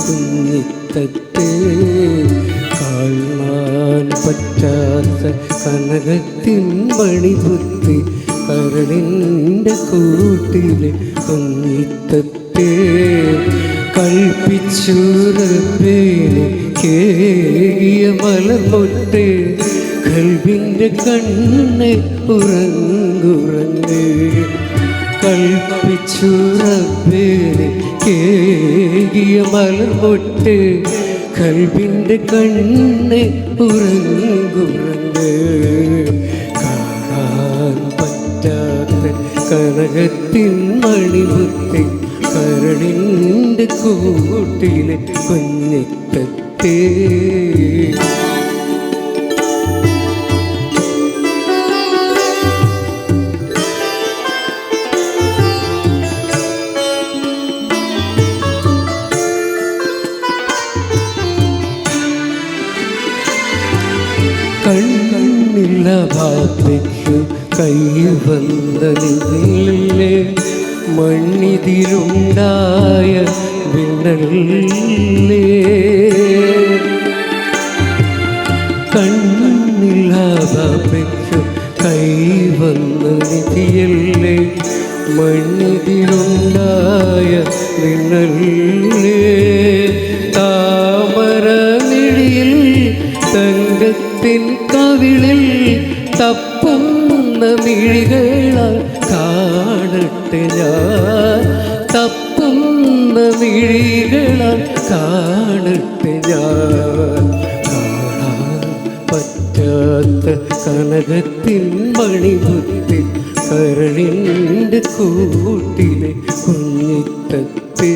കുഞ്ഞിത്തത്തെ കാണാൻ പറ്റാത്ത കനകത്തിൻ മണിപുത്തി കരളിന്റെ കൂട്ടിലെ കുഞ്ഞിത്തത്തെ കൽപ്പിച്ചുറപ്പേനെ കേകിയ മലമൊട്ട് കൽവിന്റെ കണ്ണെ ഉറങ്ങുറങ്ങ് കൽപ്പിച്ചുറപ്പേനെ കേകിയ മലർപൊട്ട് കൽവിന്റെ കണ്ണ് ഉറങ്ങുറങ്ങ്. കാണാൻ പറ്റാത്ത കനകത്തിൻ മണിമുത്തി കരളിന്റെ കൂട്ടിലെ കുഞ്ഞിത്തത്തേ. കണ്ണില്ല ബാപ്പയ്ക്കു മണ്ണിതിരുണ്ടായ വന്നതില്ലേ മണ്ണിതിലുണ്ടായ വിണ്ണല്ലേ കണ്ണില്ല ബാപ്പയ്ക്കു കൈ വന്ന നിധിയല്ലേ മണ്ണിതിലുണ്ടായ വിണ്ണല്ലേ താമര നിഴിയിൽ കവിളിൽ തപ്പുന്ന മിഴികള കാണട്ടെ ഞാൻ. തപ്പുന്ന മിഴികള കാണട്ടെ ഞാൻ. കാണാൻ പറ്റാത്ത കനകത്തിൻ മണിമുത്തിൽ കരളിന്റെ കൂട്ടിലെ കുഞ്ഞിത്തത്തേ.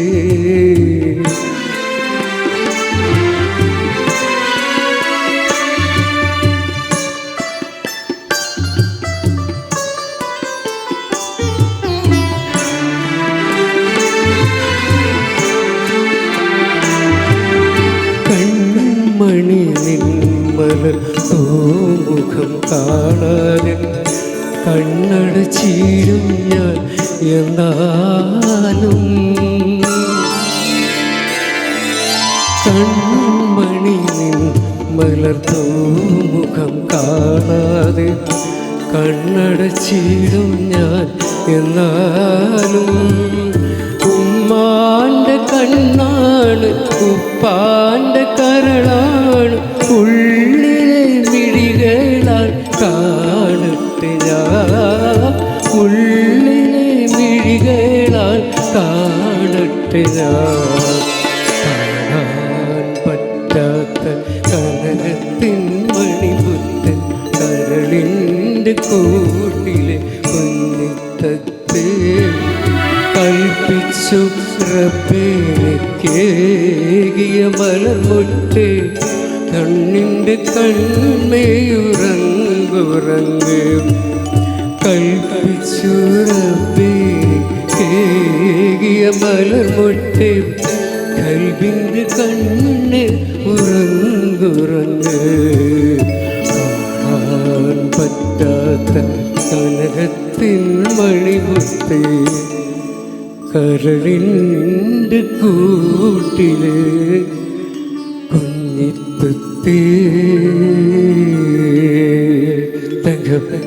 കൺമണി നിന്മല തോമുഖം കാണാൻ കണ്ണട ചീരും ഞാൻ എന്നാലും. കൺമണി നിൻ തോമുഖം കാണാതെ കണ്ണടച്ചിടും ഞാൻ എന്നാലും. ഉമ്മാന്റെ കണ്ണാണ് ഉപ്പാന്റെ കരളാണ് കാണാൻ പറ്റാത്ത കനകത്തിൻ മണിപുത്തൻ കരളിന്റെ കൂട്ടിലെ കുഞ്ഞിത്തത്തെ കൽപ്പിച്ചു റബ്ബേനെ കേകിയ മലമൊട്ടെ കണ്ണിന്റെ കൺമയുറങ്ങുറങ്ങ് കൽപ്പിച്ചു റബ്ബേനെ കേകിയ മുട്ടി കൽവിന്റെ കണ്ണ് ഉറങ്ങുറങ്ങ്. കാണാൻ പറ്റാത്ത കനകത്തിൻ മണിമുത്തേ കരളിന്റെ കൂട്ടിലെ കുഞ്ഞിത്തത്തേ. തങ്കം